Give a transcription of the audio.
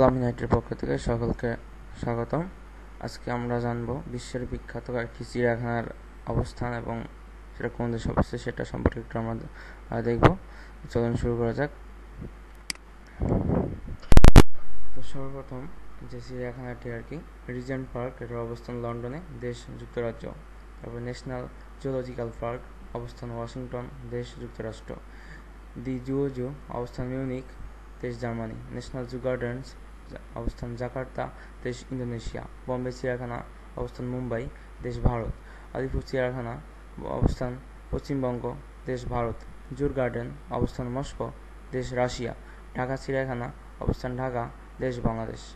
আলামিনাইটের পক্ষ থেকে সকলকে স্বাগতম। আজকে আমরা জানব বিশ্বের বিখ্যাত একটি চিড়িয়াখানার অবস্থান এবং সেটা কোন দেশে অবস্থিত সেটা সম্পর্কে একটু আমরা দেখব। চলুন শুরু করা যাক। তো সর্বপ্রথম যে চিড়িয়াখানাটি আর কি রিজেন্ট পার্ক এটার অবস্থান লন্ডনে, দেশ যুক্তরাজ্য। তারপর ন্যাশনাল জুলজিক্যাল পার্ক অবস্থান ওয়াশিংটন, দেশ যুক্তরাষ্ট্র। দি জুও জু অবস্থান মিউনিক, দেশ জার্মানি। ন্যাশনাল জু গার্ডেন্স অবস্থান জাকার্তা, দেশ ইন্দোনেশিয়া। বম্বে, চিড়িয়াখানা, অবস্থান মুম্বাই, দেশ ভারত। আলিপুর, চিড়িয়াখানা, অবস্থান পশ্চিমবঙ্গ, দেশ ভারত। জুর গার্ডেন, অবস্থান মস্কো, দেশ রাশিয়া। ঢাকা, চিড়িয়াখানা, অবস্থান ঢাকা, দেশ বাংলাদেশ।